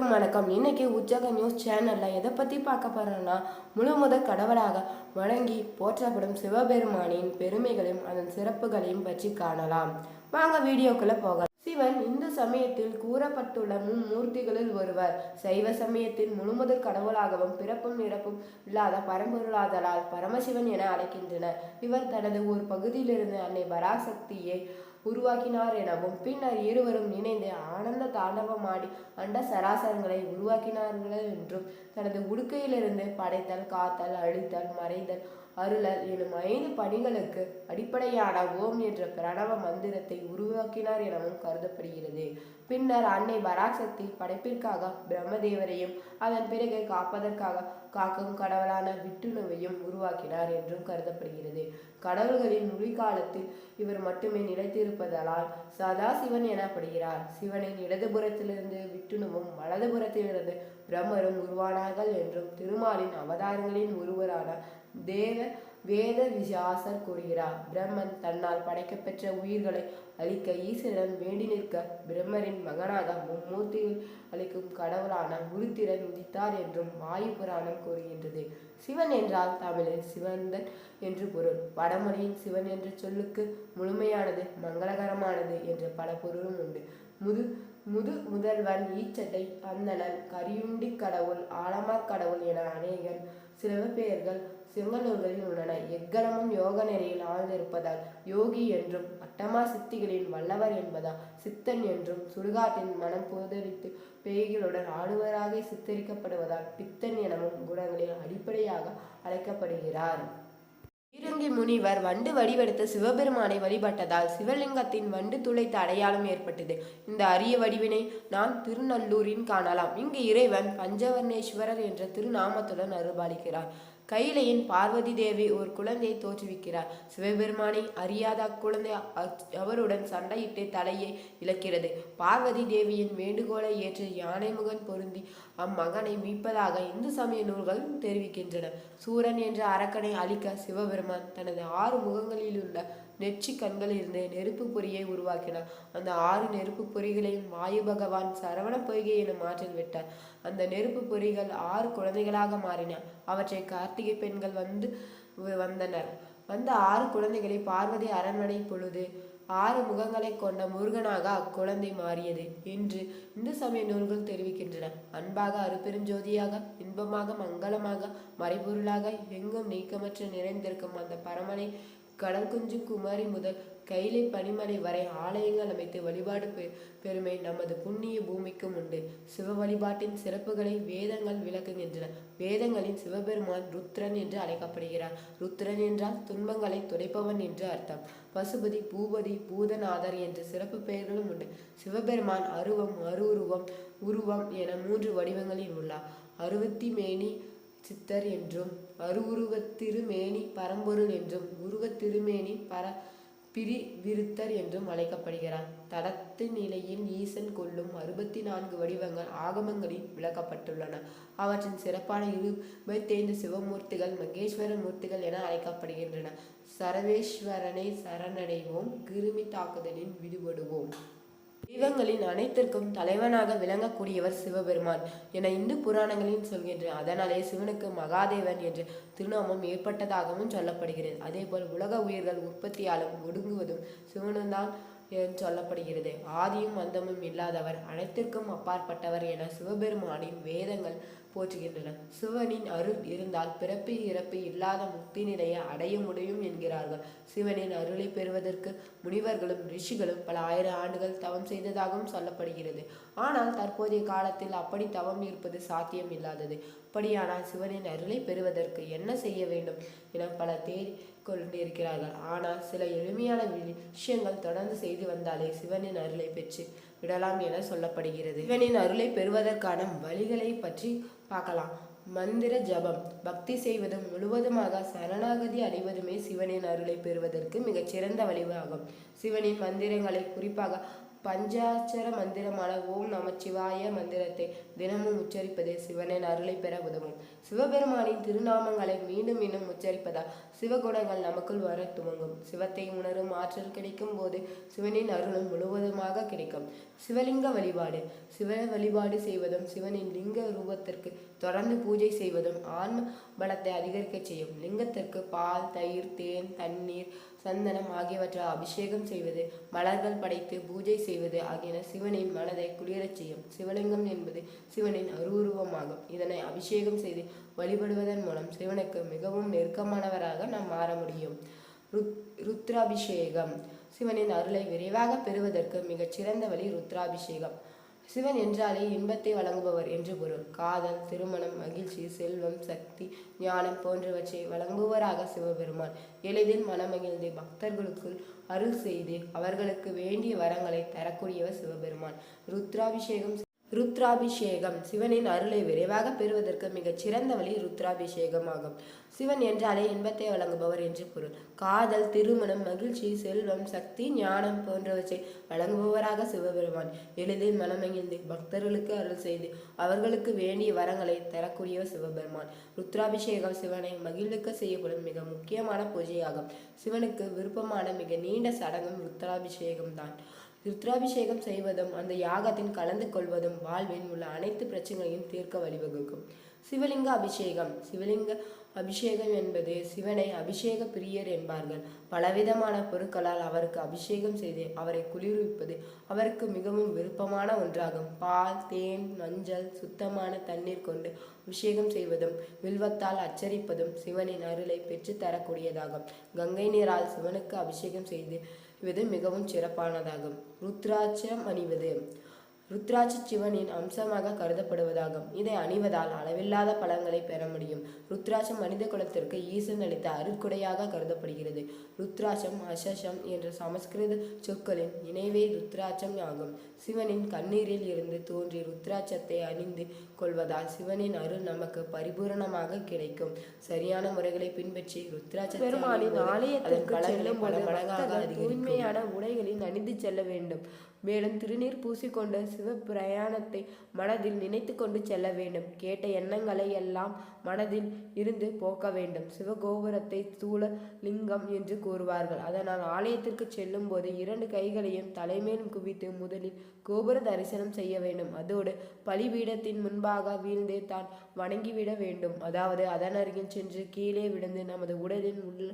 அனைவருக்கும் வணக்கம். இன்னைக்கு உற்சாக நியூஸ் சேனல்ல எதை பத்தி பார்க்க போறோம்னா முழு முதற் கடவுளாக வணங்கி போற்றப்படும் சிவபெருமானின் பெருமைகளையும் அதன் சிறப்புகளையும் பற்றி காணலாம். வாங்க வீடியோக்குள்ள போகலாம். சிவன் இந்து சமயத்தில் கூறப்பட்டுள்ள மும்மூர்த்திகளில் ஒருவர். சைவ சமயத்தின் முழுமுதற் கடவுளாகவும் பிறப்பும் இறப்பும் இல்லாத பரம்பொருளாதலால் பரமசிவன் என அழைக்கின்றனர். இவர் தனது ஒரு பகுதியிலிருந்து அன்னை பராசக்தியை உருவாக்கினார் எனவும் பின்னர் இருவரும் இணைந்து ஆனந்த தாண்டவமாடி அண்ட சராசரங்களை உருவாக்கினார்கள் என்றும் தனது உடுக்கையிலிருந்து படைத்தல் காத்தல் அழித்தல் மறைதல் அருளல் எனும் ஐந்து பணிகளுக்கு அடிப்படையான ஓம் என்ற பிரணவ மந்திரத்தை உருவாக்கினார் எனவும் கருதப்படுகிறது. பின்னர் அன்னை பராசக்தி படைப்பிற்காக பிரம்மதேவரையும் அதன் பிறகு காப்பதற்காக காக்கும் கடவுளான விட்டுணுவையும் உருவாக்கினார் என்றும் கருதப்படுகிறது. கடவுள்களின் நுழிக்காலத்தில் இவர் மட்டுமே நிலைத்திருப்பதால் சதாசிவன் எனப்படுகிறார். சிவனின் இடதுபுறத்திலிருந்து விட்டுணுவும் வலதுபுறத்திலிருந்து பிரம்மரும் உருவானார்கள் என்றும் திருமாலின் அவதாரங்களின் ஒருவரான தேவ வேத விசாசர் கூறுகிறார். பிரம்மன் தன்னால் படைக்கப்பெற்ற உயிர்களை அளிக்க ஈஸ்வரன் வேண்டி நிற்க பிரம்மரின் மகனாக மும்மூர்த்தி அளிக்கும் கடவுளான உருத்திரன் உதித்தார் என்றும் வாயு புராணம் கூறுகின்றது. சிவன் என்றால் தமிழில் சிவந்தன் என்று பொருள். வடமொழியின் சிவன் என்ற சொல்லுக்கு முழுமையானது மங்களகரமானது என்ற பல பொருளும் உண்டு. முது முது முதல்வன் ஈச்சட்டை அந்தணன் கரியுண்டி கடவுள் ஆலமா கடவுள் என அநேகர் சிவபெயர்கள் சிங்களூர்களில் உள்ளன. எக்கணமும் யோக நெறியில் ஆழ்ந்திருப்பதால் யோகி என்றும் அட்டமா சித்திகளின் வல்லவர் என்பதால் சித்தன் என்றும் சுடுகாட்டின் மனம் புதரித்து பேய்களுடன் ஆடுவராக சித்தரிக்கப்படுவதால் பித்தன் எனவும் குணங்களில் அடிப்படையாக அழைக்கப்படுகிறார். ஸ்ரீரங்கி முனிவர் வண்டு வடிவெடுத்த சிவபெருமானை வழிபட்டதால் சிவலிங்கத்தின் வண்டு துளைத்த அடையாளம் ஏற்பட்டது. இந்த அரிய வடிவினை நாம் திருநல்லூரின் காணலாம். இங்கு இறைவன் பஞ்சவர்ணேஸ்வரர் என்ற திருநாமத்துடன் அருள்பாலிக்கிறார். கைலையின் பார்வதி தேவி ஒரு குழந்தையை தோற்றுவிக்கிறார். சிவபெருமானை அறியாத அக்குழந்தை அவருடன் சண்டையிட்டு தலையை இழக்கிறது. பார்வதி தேவியின் வேண்டுகோளை ஏற்று யானைமுகன் பொருந்தி அம்மகனை மீட்பதாக இந்து சமய நூல்கள் தெரிவிக்கின்றன. சூரன் என்ற அரக்கனை அழிக்க சிவபெருமான் தனது ஆறு முகங்களில் உள்ள நெற்றி கண்களிலிருந்து நெருப்பு பொறியை உருவாக்கினார். அந்த ஆறு நெருப்பு பொறிகளையும் வாயு பகவான் சரவண பொய்கை என மாற்றில் விட்டார். அந்த நெருப்பு பொறிகள் ஆறு குழந்தைகளாக மாறின. அவற்றை கார்த்திகை பெண்கள் வந்து வந்தனர். வந்த ஆறு குழந்தைகளை பார்வதி அரண்மனை பொழுது ஆறு முகங்களை கொண்ட முருகனாக அக்குழந்தை மாறியது என்று இந்து சமய நூல்கள் தெரிவிக்கின்றன. அன்பாக அருப்பெருஞ்சோதியாக இன்பமாக மங்களமாக மறைபொருளாக எங்கும் நீக்கமற்ற நிறைந்திருக்கும் அந்த பரமனை கடல் குஞ்சு குமாரி முதல் கைலை பனிமலை வரை ஆலயங்கள் அமைத்து வழிபாடு பெருமை நமது புண்ணிய பூமிக்கும் உண்டு. சிவ வழிபாட்டின் சிறப்புகளை வேதங்கள் விளக்குகின்றன. வேதங்களின் சிவபெருமான் ருத்ரன் என்று அழைக்கப்படுகிறார். ருத்ரன் என்றால் துன்பங்களை துடைப்பவன் என்று அர்த்தம். பசுபதி பூபதி பூதநாதர் என்ற சிறப்பு பெயர்களும் உண்டு. சிவபெருமான் அருவம் அருவுருவம் உருவம் உருவம் என மூன்று வடிவங்களில் உள்ளார். அறுபத்தி மேனி சித்தர் என்றும் அருவுருவத்திருமேனி பரம்பொருள் என்றும் உருவத்திருமேனி பர பிரி விருத்தர் என்றும் அழைக்கப்படுகிறார் தடத்து நிலையில் ஈசன் கொள்ளும் அறுபத்தி நான்கு வடிவங்கள் ஆகமங்களில் விளக்கப்பட்டுள்ளன. அவற்றின் சிறப்பான இருபத்தைந்து சிவமூர்த்திகள் மகேஸ்வர மூர்த்திகள் என அழைக்கப்படுகின்றன. சரவேஸ்வரனை சரணடைவோம் கிருமி தாக்குதலில் விடுபடுவோம். தெய்வங்களின் அனைத்திற்கும் தலைவனாக விளங்கக்கூடியவர் சிவபெருமான் என இந்து புராணங்களில் சொல்கின்றன. அதனாலே சிவனுக்கு மகாதேவன் என்ற திருநாமம் ஏற்பட்டதாகவும் சொல்லப்படுகிறது. அதேபோல் உலக உயிர்கள் உற்பத்தியாலும் ஒடுங்குவதும் சிவனும்தான் சொல்லப்படுகிறது. ஆதியும் அந்தமும் இல்லாதவர் அனைத்திற்கும் அப்பாற்பட்டவர் என சிவபெருமானின் வேதங்கள் போற்றுகின்றனர். சிவனின் அருள் இருந்தால் பிறப்பு இறப்பு இல்லாத முக்தி நிலையை அடைய முடியும் என்கிறார்கள். சிவனின் அருளை பெறுவதற்கு முனிவர்களும் ரிஷிகளும் பல ஆயிரம் ஆண்டுகள் தவம் செய்ததாகவும் சொல்லப்படுகிறது. ஆனால் தற்போதைய காலத்தில் அப்படி தவம் இருப்பது சாத்தியம் இல்லாதது அப்படியானால் சிவனின் அருளை பெறுவதற்கு என்ன செய்ய வேண்டும் என பல தேடி கொண்டிருக்கிறார்கள். ஆனால் சில எளிமையான விஷயங்கள் தொடர்ந்து செய்து வந்தாலே சிவனின் அருளை பெற்று விடலாம் என சொல்லப்படுகிறது. சிவனின் அருளை பெறுவதற்கான வழிகளை பற்றி பார்க்கலாம். மந்திர ஜபம் பக்தி செய்வதும் முழுவதுமாக சரணாகதி அடைவதுமே சிவனின் அருளை பெறுவதற்கு மிகச்சிறந்த வழிவாகும் சிவனின் மந்திரங்களை குறிப்பாக பஞ்சாட்சர மந்திரமான ஓம் நமச்சிவாய மந்திரத்தை தினமும் உச்சரிப்பது சிவனின் அருளை பெற உதவும். சிவபெருமானின் திருநாமங்களை மீண்டும் மீண்டும் உச்சரிப்பதால் சிவகுணங்கள் நமக்குள் வர துவங்கும். சிவத்தை உணரும் ஆற்றல் கிடைக்கும் போது சிவனின் அருளும் முழுவதுமாக கிடைக்கும். சிவலிங்க வழிபாடு. சிவ வழிபாடு செய்வதும் சிவனின் லிங்க ரூபத்திற்கு தொடர்ந்து பூஜை செய்வதும் ஆன்ம பலத்தை அதிகரிக்க செய்யும். லிங்கத்திற்கு பால் தயிர் தேன் தண்ணீர் சந்தனம் ஆகியவற்றால் அபிஷேகம் செய்வது மலர்கள் படைத்து பூஜை செய்வது ஆகியன சிவனின் மனதை குளிரச் செய்யும். சிவலிங்கம் என்பது சிவனின் அருவுருவமாகும். இதனை அபிஷேகம் செய்து வழிபடுவதன் மூலம் சிவனுக்கு மிகவும் நெருக்கமானவராக நாம் மாற முடியும். ருத் ருத்ராபிஷேகம். சிவனின் அருளை விரைவாக பெறுவதற்கு மிகச் சிறந்த வழி ருத்ராபிஷேகம். சிவன் என்றாலே இன்பத்தை வழங்குபவர் என்று பொருள். காதல் திருமணம் மகிழ்ச்சி செல்வம் சக்தி ஞானம் போன்றவற்றை வழங்குபவராக சிவபெருமான். எளிதில் மனமகிழ்ந்து பக்தர்களுக்குள் அருள் செய்து அவர்களுக்கு வேண்டிய வரங்களை தரக்கூடியவர் சிவபெருமான். ருத்ராபிஷேகம் ருத்ராபிஷேகம். சிவனின் அருளை விரைவாக பெறுவதற்கு மிகச் சிறந்த வழி ருத்ராபிஷேகம் ஆகும் சிவன் என்றாலே இன்பத்தை வழங்குபவர் என்று பொருள். காதல் திருமணம் மகிழ்ச்சி செல்வம் சக்தி ஞானம் போன்றவற்றை வழங்குபவராக சிவபெருமான். எளிதில் மனமகிழ்ந்து பக்தர்களுக்கு அருள் செய்து அவர்களுக்கு வேண்டிய வரங்களை தரக்கூடியவர் சிவபெருமான். ருத்ராபிஷேகம் சிவனை மகிழ்விக்க செய்யப்படும் மிக முக்கியமான பூஜையாகும். சிவனுக்கு விருப்பமான மிக நீண்ட சடங்கும் ருத்ராபிஷேகம் தான் ருத்ராபிஷேகம் செய்வதும் அந்த யாகத்தின் கலந்து கொள்வதும் வாழ்வின் உள்ள அனைத்து பிரச்சனைகளையும் தீர்க்க வழிவகுக்கும். சிவலிங்க அபிஷேகம். சிவலிங்க அபிஷேகம் என்பது சிவனை அபிஷேக பிரியர் என்பார்கள். பலவிதமான பொருட்களால் அவருக்கு அபிஷேகம் செய்து அவரை குளிர்விப்பது அவருக்கு மிகவும் விருப்பமான ஒன்றாகும். பால் தேன் மஞ்சள் சுத்தமான தண்ணீர் கொண்டு அபிஷேகம் செய்வதும் வில்வத்தால் அச்சரிப்பதும் சிவனின் அருளை பெற்று தரக்கூடியதாகும் கங்கை நீரால் சிவனுக்கு அபிஷேகம் செய்து இது மிகவும் சிறப்பானதாகும். ருத்ராட்சம் அணிவது. ருத்ராட்ச சிவனின் அம்சமாக கருதப்படுவதாகும். இதை அணிவதால் அளவில்லாத பலன்களை பெற முடியும். ருத்ராட்சம் மனித குலத்திற்கு ஈசன் அளித்த அருட்கொடையாக கருதப்படுகிறது. ருத்ராட்சம் அசசம் என்ற சமஸ்கிருத சொற்களின் இணைவே ருத்ராட்சம் ஆகும். சிவனின் கண்ணீரில் இருந்து தோன்றி ருத்ராட்சத்தை அணிந்து கொள்வதால் சிவனின் அருள் நமக்கு பரிபூரணமாக கிடைக்கும். சரியான முறைகளை பின்பற்றி ருத்ராட்சத்தை பெருமானின் ஆலயத்திற்கு செல்லும் பல போது. தூய்மையான உடைகளில் அணிந்து செல்ல வேண்டும். மேலும் திருநீர் பூசிக்கொண்டு சிவப்பிரயாணத்தை மனதில் நினைத்து கொண்டு செல்ல வேண்டும். கேட்ட எண்ணங்களை எல்லாம் மனதில் இருந்து போக்க வேண்டும். சிவகோபுரத்தை ஸ்தூல லிங்கம் என்று கூறுவார்கள். அதனால் ஆலயத்திற்கு செல்லும் போது இரண்டு கைகளையும் தலைமேல் குவித்து முதலில் கோபுர தரிசனம் செய்ய வேண்டும். அதோடு பலிபீடத்தின் முன்பாக வீழ்ந்தே தான் வணங்கிவிட வேண்டும். அதாவது அதன் அருகில் சென்று கீழே விழுந்து நமது உடலின் உள்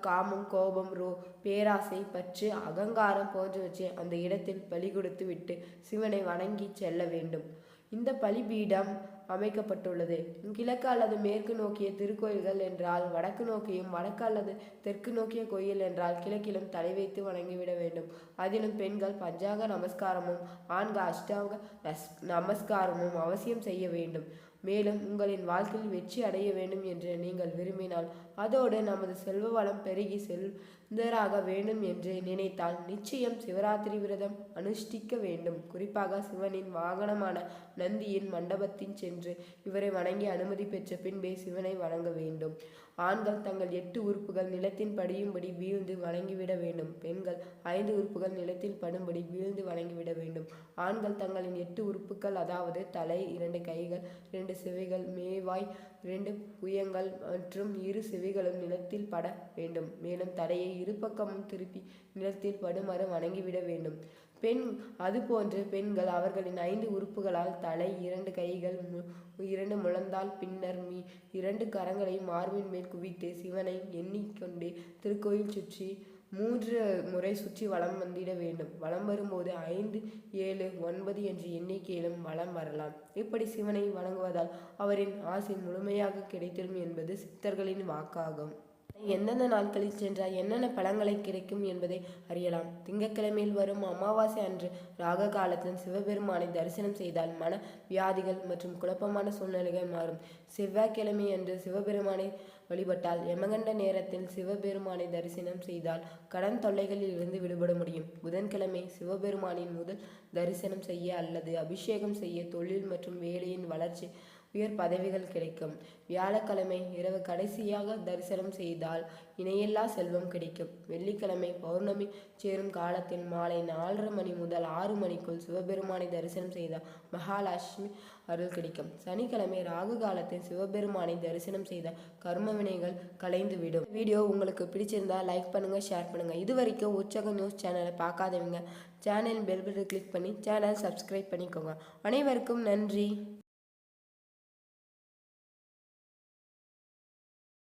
காமம் கோபம் ரோ பேராசை பற்று அகங்காரம் போன்றவற்றை அந்த இடத்தில் பலி கொடுத்து விட்டு சிவனை வணங்கி செல்ல வேண்டும். இந்த பலிபீடம் அமைக்கப்பட்டுள்ளது. கிழக்கு அல்லது மேற்கு நோக்கிய திருக்கோயில்கள் என்றால் வடக்கு நோக்கியும் வடக்கு அல்லது தெற்கு நோக்கிய கோயில் என்றால் கிழக்கிலும் தலை வைத்து வணங்கிவிட வேண்டும். அதிலும் பெண்கள் பஞ்சாங்க நமஸ்காரமும் ஆண்கள் அஷ்டாங்க நஸ்- நமஸ்காரமும் அவசியம் செய்ய வேண்டும். மேலும் உங்களின் வாழ்க்கையில் வெற்றி அடைய வேண்டும் என்று நீங்கள் விரும்பினால் அதோடு நமது செல்வ வளம் பெருகி செல்வராக வேண்டும் என்று நினைத்தால் நிச்சயம் சிவராத்திரி விரதம் அனுஷ்டிக்க வேண்டும். குறிப்பாக சிவனின் வாகனமான நந்தியின் மண்டபத்தின் சென்று இவரை வணங்கி அனுமதி பெற்ற பின்பே சிவனை வணங்க வேண்டும். ஆண்கள் தங்கள் எட்டு உறுப்புகள் நிலத்தின் படியும்படி வீழ்ந்து வணங்கிவிட வேண்டும். பெண்கள் ஐந்து உறுப்புகள் நிலத்தில் படும்படி வீழ்ந்து வணங்கிவிட வேண்டும். ஆண்கள் தங்களின் எட்டு உறுப்புகள் அதாவது தலை இரண்டு கைகள் இரண்டு செவிகள் மேவாய் இரண்டு புயங்கள் மற்றும் இரு செவிகளும் நிலத்தில் பட வேண்டும். மேலும் தலையை இரு பக்கமும் திருப்பி நிலத்தில் படுமாறு வணங்கிவிட வேண்டும். பெண் அதுபோன்று பெண்கள் அவர்களின் ஐந்து உறுப்புகளால் தலை இரண்டு கைகள் மு- இரண்டு முழந்தால் பின்னர் மீ இரண்டு கரங்களை மார்பின் மேல் குவித்து சிவனை எண்ணிக்கொண்டே திருக்கோயில் சுற்றி மூன்று முறை சுற்றி வலம் வந்திட வேண்டும். வலம் வரும்போது ஐந்து ஏழு ஒன்பது என்ற எண்ணிக்கையிலும் வலம் வரலாம். இப்படி சிவனை வணங்குவதால் அவரின் ஆசை முழுமையாக கிடைத்திடும் என்பது சித்தர்களின் வாக்காகும். எந்தெந்த நாட்களில் சென்றால் என்னென்ன பழங்களை கிடைக்கும் என்பதை அறியலாம். திங்கட்கிழமையில் வரும் அமாவாசை அன்று ராக காலத்தில் சிவபெருமானை தரிசனம் செய்தால் மன வியாதிகள் மற்றும் குழப்பமான சூழ்நிலைகள் மாறும். செவ்வாய்க்கிழமை அன்று சிவபெருமானை வழிபட்டால் யமகண்ட நேரத்தில் சிவபெருமானை தரிசனம் செய்தால் கடன் தொல்லைகளில் இருந்து விடுபட முடியும். புதன்கிழமை சிவபெருமானின் முதல் தரிசனம் செய்ய அல்லது அபிஷேகம் செய்ய தொழில் மற்றும் வேலையின் வளர்ச்சி உயர் பதவிகள் கிடைக்கும். வியாழக்கிழமை இரவு கடைசியாக தரிசனம் செய்தால் இணையில்லா செல்வம் கிடைக்கும். வெள்ளிக்கிழமை பௌர்ணமி சேரும் காலத்தில் மாலை நாலரை மணி முதல் ஆறு மணிக்குள் சிவபெருமானை தரிசனம் செய்தால் மகாலட்சுமி அருள் கிடைக்கும். சனிக்கிழமை ராகு காலத்தில் சிவபெருமானை தரிசனம் செய்தால் கர்ம வினைகள் கலைந்துவிடும் வீடியோ உங்களுக்கு பிடிச்சிருந்தா லைக் பண்ணுங்க ஷேர் பண்ணுங்க. இது வரைக்கும் உற்சக நியூஸ் சேனலை பார்க்காதவங்க சேனல் பெல் பட்டன் கிளிக் பண்ணி சேனல் சப்ஸ்கிரைப் பண்ணிக்கோங்க. அனைவருக்கும் நன்றி.